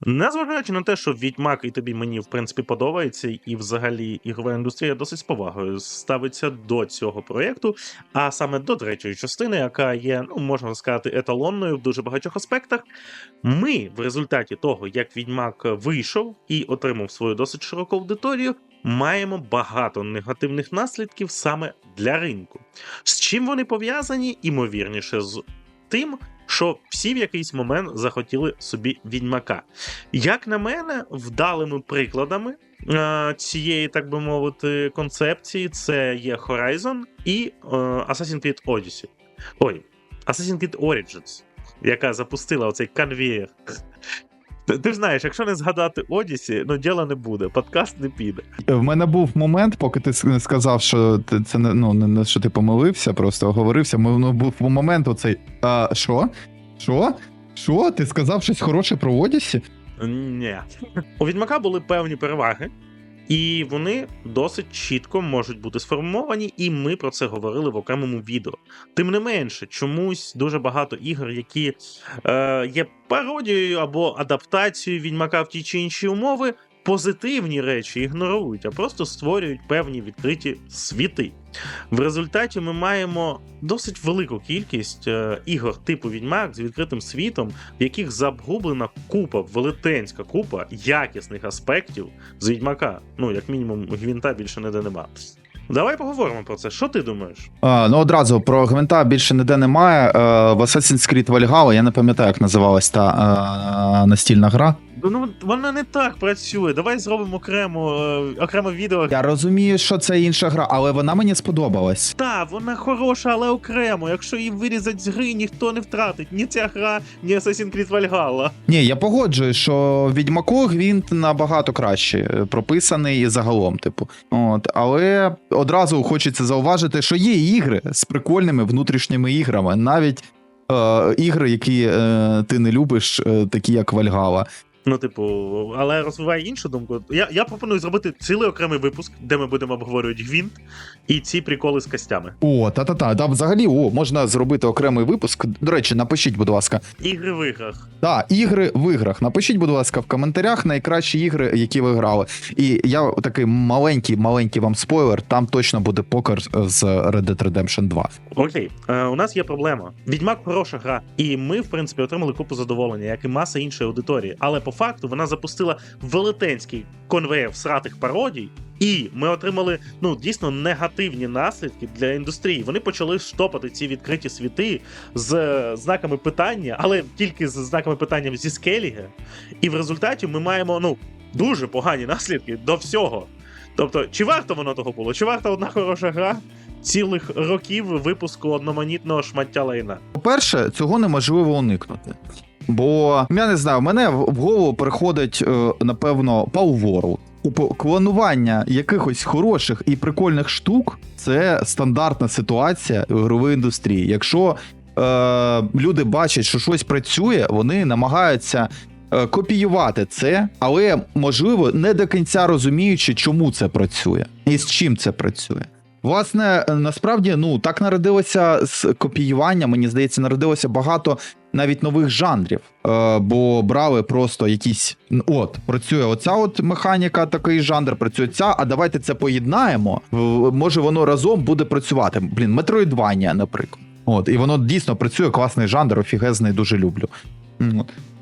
Незважаючи на те, що Відьмак і тобі мені в принципі подобається, і взагалі ігрова індустрія досить з повагою ставиться до цього проєкту, а саме до третьої частини, яка є, ну можна сказати, еталонною в дуже багатьох аспектах. Ми в результаті того, як Відьмак вийшов і отримав свою досить широку аудиторію, маємо багато негативних наслідків саме для ринку. З чим вони пов'язані, імовірніше, з тим, що всі в якийсь момент захотіли собі відьмака. Як на мене, вдалими прикладами е, цієї, так би мовити, концепції це є Horizon і е, Assassin's Creed Odyssey. Ой, Assassin's Creed Origins, яка запустила оцей конвеєр. Ти, ти ж знаєш, якщо не згадати Одісі, ну діла не буде, подкаст не піде. В мене був момент, поки ти сказав, що ти- це не ну не не що ти помилився, просто оговорився. Ми ну, був момент оцей. А, що? Що? Що? Ти сказав щось хороше про Одісі? Ні. У Відьмака були певні переваги, і вони досить чітко можуть бути сформовані, і ми про це говорили в окремому відео. Тим не менше, чомусь дуже багато ігор, які е, є пародією або адаптацією Відьмака в ті чи інші умови, позитивні речі ігнорують, а просто створюють певні відкриті світи. В результаті ми маємо досить велику кількість е, ігор типу Відьмак з відкритим світом, в яких загублена купа, велетенська купа якісних аспектів з Відьмака. Ну, як мінімум, гвінта більше ніде нема. Давай поговоримо про це. Що ти думаєш? А, ну одразу про гвинта більше ніде немає. Е, в Assassin's Creed Valhalla, я не пам'ятаю, як називалась та е, настільна гра. Ну, вона не так працює. Давай зробимо окремо, е, окремо відео. Я розумію, що це інша гра, але вона мені сподобалась. Та, вона хороша, але окремо. Якщо її вирізати з гри, ніхто не втратить. Ні ця гра, ні Assassin's Creed Valhalla. Ні, я погоджую, що Відьмаку Гвінт набагато краще е, прописаний і загалом, типу. От, але одразу хочеться зауважити, що є ігри з прикольними внутрішніми іграми, навіть е, ігри, які е, ти не любиш, е, такі як Вальгала. Ну, типу, але розвиває іншу думку. Я, я пропоную зробити цілий окремий випуск, де ми будемо обговорювати гвинт і ці приколи з костями. О, та-та-та, да, взагалі, о, можна зробити окремий випуск. До речі, напишіть, будь ласка. Ігри в іграх. Так, ігри в іграх. Напишіть, будь ласка, в коментарях найкращі ігри, які ви грали. І я такий маленький, маленький вам спойлер, там точно буде покер з Red Dead Redemption 2. Окей, е, у нас є проблема. Відьмак хороша гра, і ми, в принципі, отримали купу задоволення, як і маса іншої аудиторії. Але по факту вона запустила велетенський конвейер всратих пародій. І ми отримали ну дійсно негативні наслідки для індустрії. Вони почали штопати ці відкриті світи з е, знаками питання, але тільки з знаками питання зі скеліги. І в результаті ми маємо ну дуже погані наслідки до всього. Тобто, чи варто воно того було? Чи варта одна хороша гра цілих років випуску одноманітного шмаття лайна? По-перше, цього неможливо уникнути. Бо я не знаю, мене в голову приходить, е, напевно, World. Типу, клонування якихось хороших і прикольних штук це стандартна ситуація в ігровій індустрії. Якщо е, люди бачать, що щось працює, вони намагаються е, копіювати це, але можливо не до кінця розуміючи, чому це працює і з чим це працює. Власне, е, насправді, ну так народилося з копіювання. Мені здається, народилося багато навіть нових жанрів. Е, бо брали просто якісь. От, працює оця от механіка, такий жанр, працює ця, а давайте це поєднаємо. Може, воно разом буде працювати. Блін, метроїдвання, наприклад. От, і воно дійсно працює, класний жанр, офігезний, дуже люблю.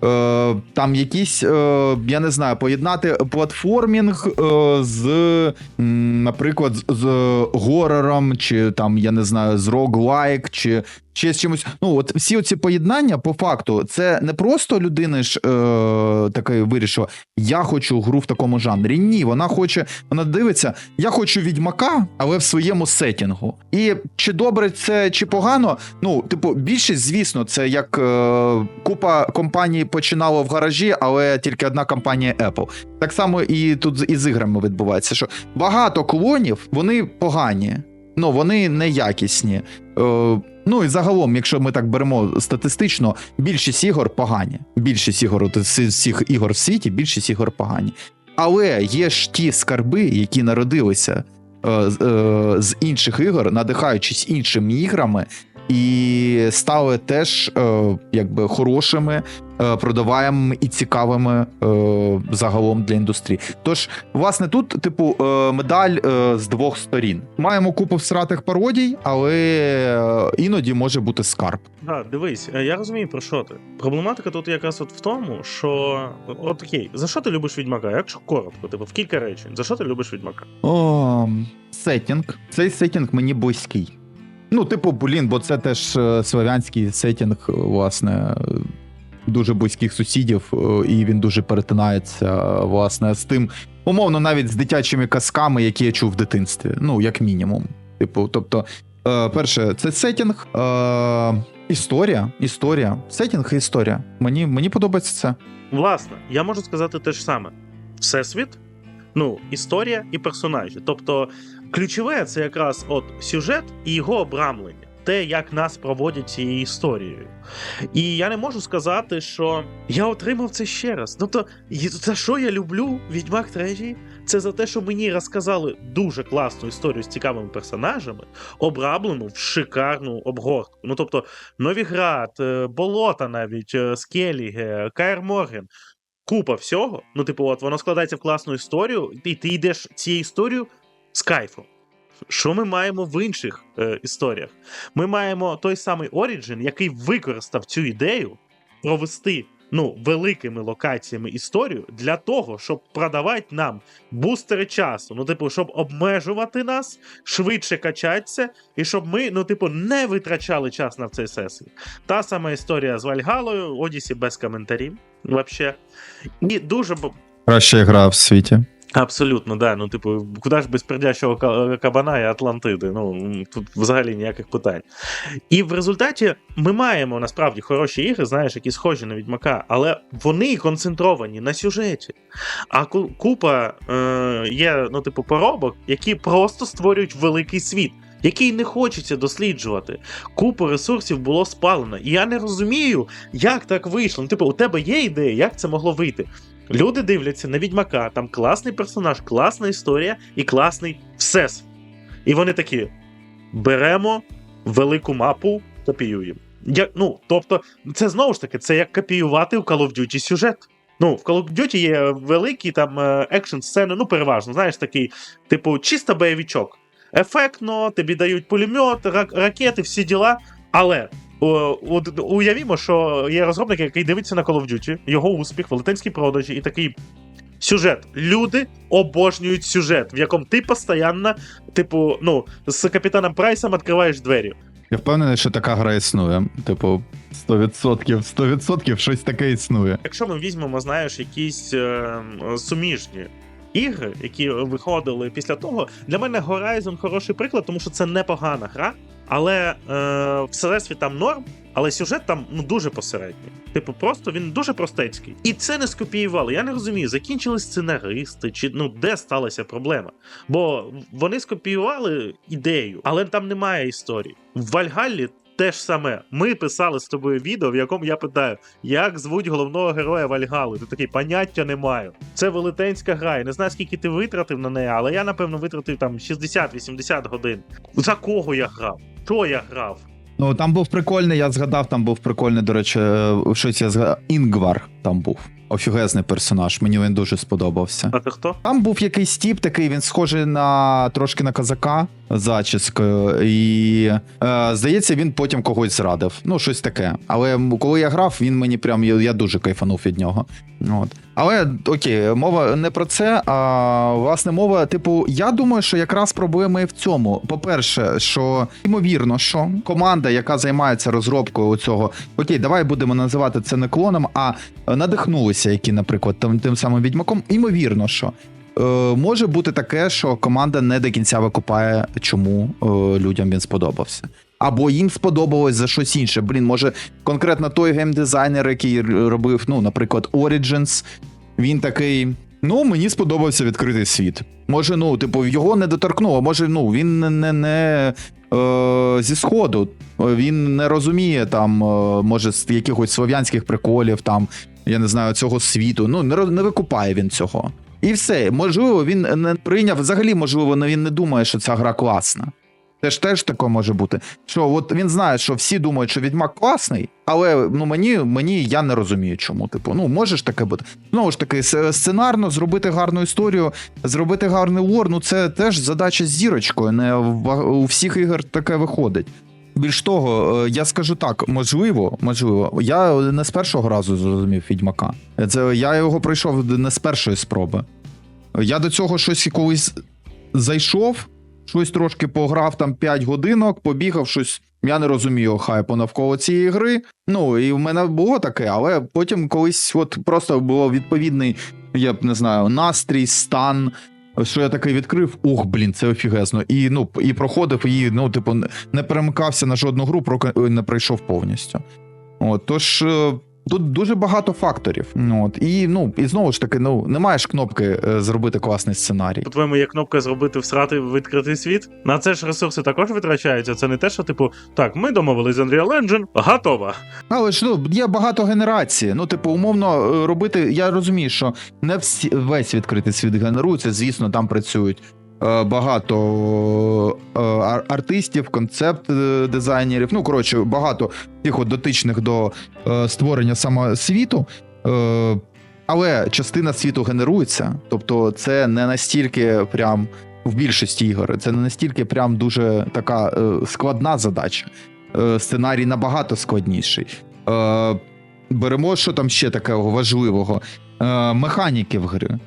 Е, там якісь, е, я не знаю, поєднати платформінг е, з, наприклад, з, горором, чи там, я не знаю, з роглайк, чи ще з чимось. Ну, от всі оці поєднання, по факту, це не просто людина ж е, таке вирішила, я хочу гру в такому жанрі. Ні, вона хоче, вона дивиться, я хочу відьмака, але в своєму сетінгу. І чи добре це, чи погано, ну, типу, більшість, звісно, це як е, купа компаній починало в гаражі, але тільки одна компанія Apple. Так само і тут з- і з іграми відбувається, що багато клонів, вони погані, ну вони неякісні. Е, ну і загалом, якщо ми так беремо статистично, більшість ігор погані. Більшість ігор, всіх ігор в світі, більшість ігор погані. Але є ж ті скарби, які народилися е, з- е, з інших ігор, надихаючись іншими іграми, і стали теж е, якби хорошими, е, продаваємими і цікавими е, загалом для індустрії. Тож, власне, тут, типу, е, медаль е, з двох сторін. Маємо купу всратих пародій, але е, іноді може бути скарб. Да, дивись, я розумію про що ти. Проблематика тут якраз от в тому, що от окей, за що ти любиш відьмака? Якщо коротко, типу в кілька речень, за що ти любиш відьмака? О, сеттінг. Цей сеттінг мені близький. Ну, типу, блін, бо це теж е, славянський сеттінг, е, власне, е, дуже близьких сусідів, і він дуже перетинається, власне, з тим, умовно, навіть з дитячими казками, які я чув в дитинстві. Ну, як мінімум. Типу, тобто, перше, це сеттінг, е, історія. Історія. Сеттінг і історія. Мені, мені подобається це. Власне, я можу сказати те ж саме: всесвіт, ну, історія і персонажі. Тобто, ключове це якраз от сюжет і його обрамлення, те, як нас проводять цією історією. І я не можу сказати, що я отримав це ще раз. Тобто, за що я люблю Відьмак 3, це за те, що мені розказали дуже класну історію з цікавими персонажами, обрамлену в шикарну обгортку. Ну тобто, Новіград, е, болота навіть, е, Скеліге, Каер Морген. Купа всього. Ну, типу, от воно складається в класну історію, і ти йдеш цією історією з кайфом. Що ми маємо в інших е, історіях? Ми маємо той самий Origin, який використав цю ідею провести ну, великими локаціями історію для того, щоб продавати нам бустери часу. Ну, типу, щоб обмежувати нас, швидше качатися, і щоб ми, ну, типу, не витрачали час на цей сесії. Та сама історія з Вальгалою, Одісі без коментарів. Вообще. І дуже Краща гра в світі. Абсолютно, да. Ну, типу, куди ж без пердящого ка- кабана і Атлантиди? Ну, тут взагалі ніяких питань. І в результаті ми маємо насправді хороші ігри, знаєш, які схожі на Відьмака, але вони концентровані на сюжеті. А купа е, є, ну, типу, поробок, які просто створюють великий світ. Який не хочеться досліджувати. Купу ресурсів було спалено. І я не розумію, як так вийшло. Ну, типу, у тебе є ідея, як це могло вийти? Люди дивляться на відьмака, там класний персонаж, класна історія і класний всесвіт. І вони такі: беремо велику мапу, копіюємо. Я, ну, тобто, це знову ж таки, це як копіювати у Call of Duty сюжет. Ну, в Call of Duty є великі там екшн сцени, ну, переважно, знаєш, такий, типу, чисто бойовичок. Ефектно, тобі дають пулемет, рак- ракети, всі діла. Але уявімо, що є розробник, який дивиться на Call of Duty, його успіх, велетенські продажі, і такий сюжет. Люди обожнюють сюжет, в якому ти постійно, типу, ну, з капітаном Прайсом відкриваєш двері. Я впевнений, що така гра існує. Типу, 100%, 100% щось таке існує. Якщо ми візьмемо, знаєш, якісь е, суміжні. Ігри, які виходили після того, для мене Horizon хороший приклад, тому що це непогана гра, але е, всесвіт там норм, але сюжет там ну дуже посередній. Типу, просто він дуже простецький. І це не скопіювали. Я не розумію, закінчили сценаристи, чи ну де сталася проблема. Бо вони скопіювали ідею, але там немає історії. В Вальгаллі те ж саме. Ми писали з тобою відео, в якому я питаю, як звуть головного героя Вальгали. Ти такий поняття не маю. Це велетенська гра. Я не знаю, скільки ти витратив на неї, але я, напевно, витратив там 60-80 годин. За кого я грав? Що я грав? Ну там був прикольний, я згадав, там був прикольний, до речі, е, щось я згадав. Інгвар там був. Офігезний персонаж, мені він дуже сподобався. А ти хто? Там був якийсь тіп такий, він схожий на трошки на козака зачіскою, і е, здається, він потім когось зрадив. Ну, щось таке. Але коли я грав, він мені прям я, я дуже кайфанув від нього. От. Але окей, мова не про це. А власне мова, типу, я думаю, що якраз проблема і в цьому. По-перше, що ймовірно, що команда, яка займається розробкою цього, окей, давай будемо називати це не клоном, а надихнулися, які, наприклад, тим, тим самим відьмаком. Ймовірно, що. Е, може бути таке, що команда не до кінця викупає, чому е, людям він сподобався. Або їм сподобалось за щось інше. Блін, може, конкретно той геймдизайнер, який робив, ну, наприклад, Origins, він такий. Ну, мені сподобався відкритий світ. Може, ну, типу, його не доторкнуло, може, ну, він не, не, е, зі сходу. Він не розуміє там, е, може, з якихось слов'янських приколів, там, я не знаю, цього світу. Ну, не, не викупає він цього. І все. Можливо, він не прийняв. Взагалі, можливо, він не думає, що ця гра класна. Це ж теж таке може бути. Що от він знає, що всі думають, що відьмак класний, але ну мені, мені я не розумію, чому. Типу, ну може ж таке бути. Знову ж таки, сценарно зробити гарну історію, зробити гарний лор, ну це теж задача з зірочкою. Не у всіх ігор таке виходить. Більш того, е, я скажу так: можливо, можливо, я не з першого разу зрозумів відьмака. Це я його пройшов не з першої спроби. Я до цього щось колись зайшов, щось трошки пограв там 5 годинок, побігав щось. Я не розумію хайпу навколо цієї гри. Ну і в мене було таке, але потім колись, от просто було відповідний, я б не знаю, настрій, стан. Що я такий відкрив, ух, блін, це офігезно. І ну і проходив, і ну, типу, не перемикався на жодну гру, проки не пройшов повністю. От, тож е, тут дуже багато факторів. Ну, От, і ну і знову ж таки, ну немає ж кнопки е, зробити класний сценарій. По-твоєму, є кнопка зробити всрати відкритий світ. На це ж ресурси також витрачаються. Це не те, що, типу, так, ми домовились з Unreal Engine, готова. Але ж ну, є багато генерацій. Ну, типу, умовно е, робити. Я розумію, що не всі весь відкритий світ генерується. Звісно, там працюють багато е, артистів, концепт е. Ну, коротше, багато тих от дотичних до е, створення саме світу. Е, але частина світу генерується, тобто це не настільки прям в більшості ігор, це не настільки прям дуже така е, складна задача. Е, сценарій набагато складніший. Е, беремо, що там ще такого важливого. Е, механіки в гри.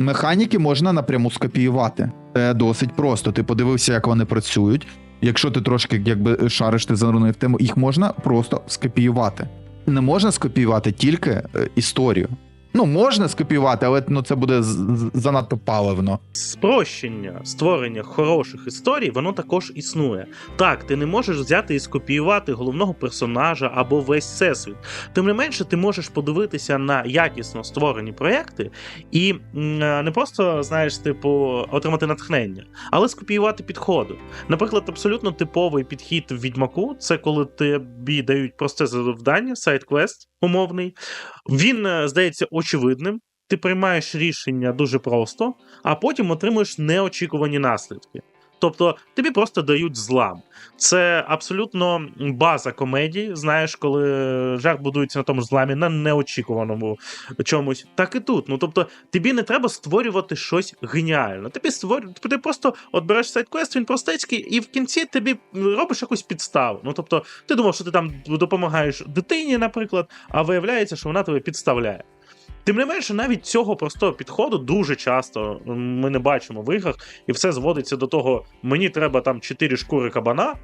Механіки можна напряму скопіювати. Це досить просто. Ти подивився, як вони працюють. Якщо ти трошки якби шариш, ти занурив тему, їх можна просто скопіювати. Не можна скопіювати тільки е, історію. Ну, можна скопіювати, але ну, це буде занадто паливно. Спрощення створення хороших історій, воно також існує. Так, ти не можеш взяти і скопіювати головного персонажа або весь всесвіт. Тим не менше, ти можеш подивитися на якісно створені проекти і е, не просто, знаєш, типу, отримати натхнення, але скопіювати підходи. Наприклад, абсолютно типовий підхід в відьмаку це коли тобі дають просте завдання, сайт-квест умовний. Він е, здається очевидним. Ти приймаєш рішення дуже просто, а потім отримуєш неочікувані наслідки. Тобто тобі просто дають злам. Це абсолютно база комедії. Знаєш, коли жарт будується на тому ж зламі, на неочікуваному чомусь. Так і тут. Ну тобто, тобі не треба створювати щось геніальне. Тобі створю... ти просто от береш сайт-квест, він простецький, і в кінці тобі робиш якусь підставу. Ну тобто, ти думав, що ти там допомагаєш дитині, наприклад, а виявляється, що вона тебе підставляє. Тим не менше, навіть цього простого підходу дуже часто ми не бачимо в іграх, і все зводиться до того: мені треба там 4 шкури кабана,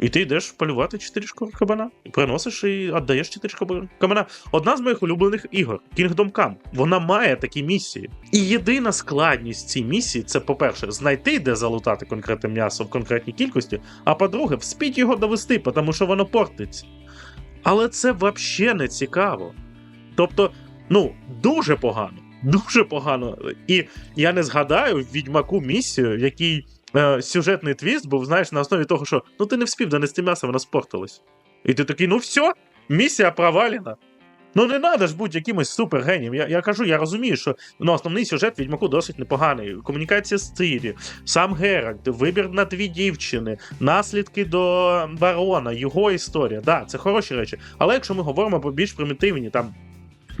і ти йдеш полювати 4 шкури кабана, і приносиш і віддаєш 4 шкури кабана. Одна з моїх улюблених ігор Kingdom Come. Вона має такі місії. І єдина складність цій місії це, по-перше, знайти, де залутати конкретне м'ясо в конкретній кількості, а по-друге, вспіть його довести, тому що воно портиться. Але це взагалі не цікаво. Тобто, ну, дуже погано. Дуже погано. І я не згадаю відьмаку місію, в якій е, сюжетний твіст був, знаєш, на основі того, що ну ти не вспів донести м'ясо, воно спортилось. І ти такий, ну все, місія провалена. Ну не треба ж бути якимось супергенієм. Я, я кажу, я розумію, що ну, основний сюжет відьмаку досить непоганий. Комунікація з Цирі, сам Геральт, вибір на дві дівчини, наслідки до барона, його історія. Да, це хороші речі. Але якщо ми говоримо про більш примітивні, там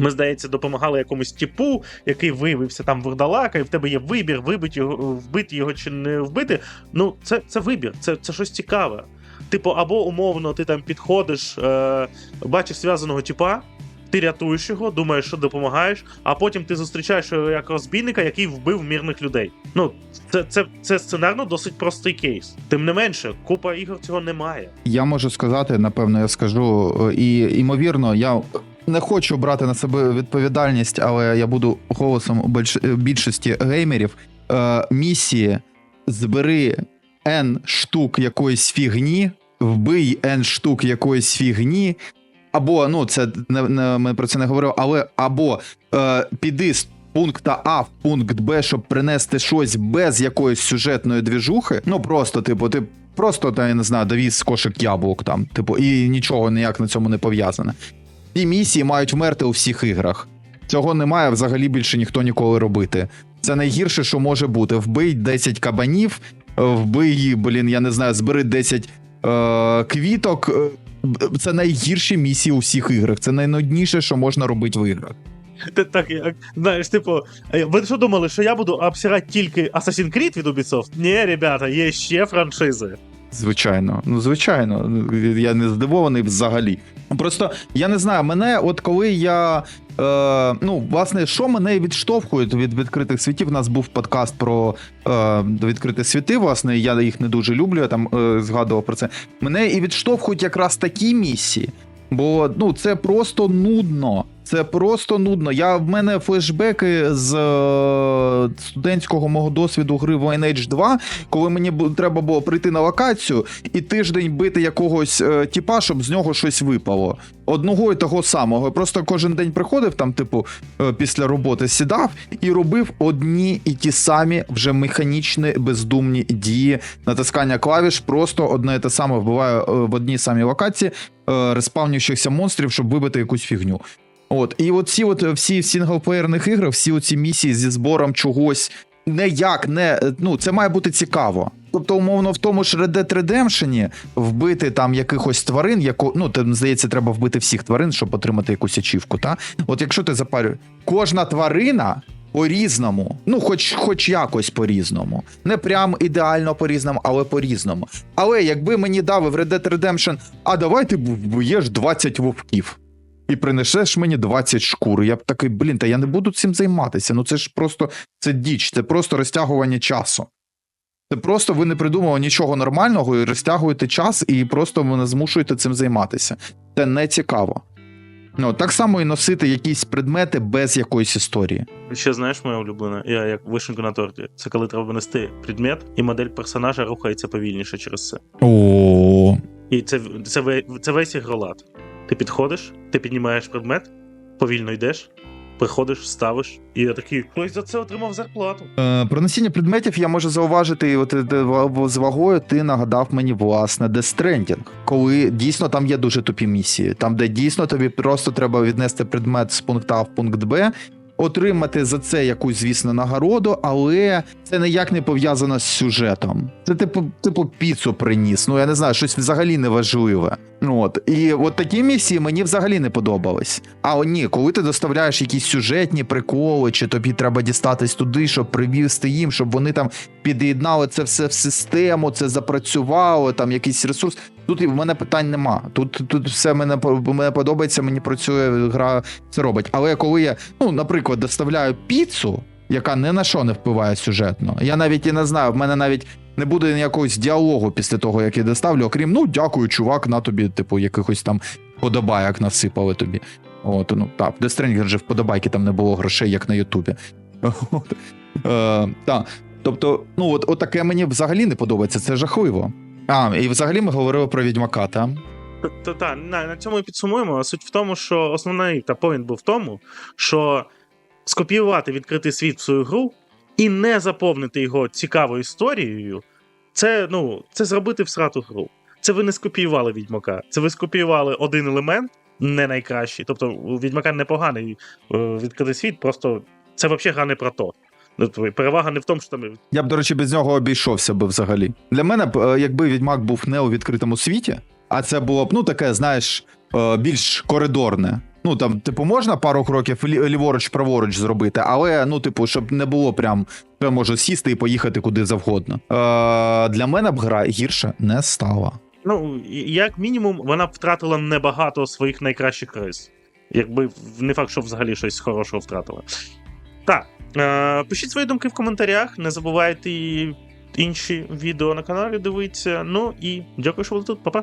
ми, здається, допомагали якомусь типу, який виявився там вурдалака, і в тебе є вибір, вибити його, вбити його чи не вбити. Ну, це, це вибір, це, це щось цікаве. Типу, або умовно, ти там підходиш, е, бачиш зв'язаного типа, ти рятуєш його, думаєш, що допомагаєш, а потім ти зустрічаєш його як розбійника, який вбив мирних людей. Ну, це, це, це сценарно досить простий кейс. Тим не менше, купа ігор цього немає. Я можу сказати, напевно, я скажу, е, і ймовірно, я не хочу брати на себе відповідальність, але я буду голосом більш- більшості геймерів. Е, місії збери N штук якоїсь фігні, вбий N штук якоїсь фігні. Або, ну, це не, не ми про це не говорили, але або е, піди з пункта А в пункт Б, щоб принести щось без якоїсь сюжетної двіжухи. Ну просто, типу, ти просто та я не знаю, довіз кошик яблук там, типу, і нічого ніяк на цьому не пов'язане. Ці місії мають вмерти у всіх іграх. Цього не має взагалі більше ніхто ніколи робити. Це найгірше, що може бути. Вбий 10 кабанів, вбий блін, я не знаю, збери 10 е, квіток. Е, Це найгірші місії у всіх іграх. Це найнудніше, що можна робити в іграх. Так, як, знаєш, типу, е, ви що думали, що я буду обсирати тільки Assassin's Creed від Ubisoft? Ні, ребята, є ще франшизи. Звичайно, ну звичайно, я не здивований взагалі. Просто я не знаю, мене, от коли я. Е, ну, власне, що мене відштовхує від відкритих світів? У нас був подкаст про е, відкриті світи. Власне, я їх не дуже люблю, я там е, згадував про це. Мене і відштовхують якраз такі місії. Бо ну це просто нудно. Це просто нудно. Я в мене флешбеки з е, студентського мого досвіду гри в Lineage 2, коли мені бу- треба було прийти на локацію і тиждень бити якогось е, тіпа, щоб з нього щось випало. Одного і того самого. Просто кожен день приходив там, типу, е, після роботи сідав і робив одні і ті самі вже механічні бездумні дії. Натискання клавіш просто одне і те саме вбиває е, в одній самій локації респавнюючихся монстрів, щоб вибити якусь фігню. От, і от ці от всі в сінглплеєрних іграх, всі оці місії зі збором чогось не як, не ну це має бути цікаво. Тобто, умовно, в тому ж Red Dead Redemption вбити там якихось тварин, яко, ну там, здається, треба вбити всіх тварин, щоб отримати якусь ачівку. Та от якщо ти запарюєш, кожна тварина. По-різному, ну, хоч хоч якось по-різному. Не прям ідеально по-різному, але по-різному. Але якби мені дав в Red Dead Redemption, а давай ти вб'єш 20 вовків і принесеш мені 20 шкур. Я б такий, блін, та я не буду цим займатися. Ну це ж просто це діч, це просто розтягування часу. Це просто ви не придумали нічого нормального і розтягуєте час, і просто мене змушуєте цим займатися. Це не цікаво. Ну, так само і носити якісь предмети без якоїсь історії. Ще знаєш, моя улюблена, я як вишеньку на торті. Це коли треба винести предмет, і модель персонажа рухається повільніше через це. О, І це, це, це весь ігролад. Ти підходиш, ти піднімаєш предмет, повільно йдеш, приходиш, ставиш, і я такий, хтось за це отримав зарплату. Е, про носіння предметів я можу зауважити, от е, з вагою ти нагадав мені власне Stranding, коли дійсно там є дуже тупі місії, там де дійсно тобі просто треба віднести предмет з пункту А в пункт Б. Отримати за це якусь, звісно, нагороду, але це ніяк не пов'язано з сюжетом. Це типу, типу піцу приніс. Ну я не знаю, щось взагалі неважливе. От і от такі місії мені взагалі не подобались. А ні, коли ти доставляєш якісь сюжетні приколи, чи тобі треба дістатись туди, щоб привізти їм, щоб вони там під'єднали це все в систему, це запрацювало, там якийсь ресурс. Тут в мене питань нема. Тут, тут все мене мене подобається, мені працює гра, це робить. Але коли я, ну, наприклад, доставляю піцу, яка ні на що не впливає сюжетно, я навіть і не знаю, в мене навіть не буде ніякогось діалогу після того, як я доставлю, окрім ну дякую, чувак, на тобі, типу, якихось там подобаяк насипали тобі. От, ну так, в Stranding же вподобайки там не було грошей, як на Ютубі. Е. Тобто, ну от, от таке мені взагалі не подобається, це жахливо. А, і взагалі ми говорили про відьмака, та? Та, та, на, на цьому і підсумуємо. Суть в тому, що основний та point був в тому, що скопіювати відкритий світ в свою гру і не заповнити його цікавою історією, це, ну, це зробити всрату гру. Це ви не скопіювали відьмака. Це ви скопіювали один елемент, не найкращий. Тобто, у відьмака непоганий е, відкритий світ, просто це взагалі гра не про то. Ну, Перевага не в тому, що там Я б, до речі, без нього обійшовся би взагалі. Для мене б, е, якби відьмак був не у відкритому світі, а це було б, ну, таке, знаєш, е, більш коридорне. Ну там, типу, можна пару кроків лі- ліворуч-праворуч зробити, але ну, типу, щоб не було прям, що я можу сісти і поїхати куди завгодно. Е, для мене б гра гірше не стала. Ну, як мінімум, вона б втратила небагато своїх найкращих рис. Якби не факт, що взагалі щось хорошого втратила. Так. Е, пишіть свої думки в коментарях. Не забувайте інші відео на каналі дивитися. Ну і дякую, що були тут. Па-па.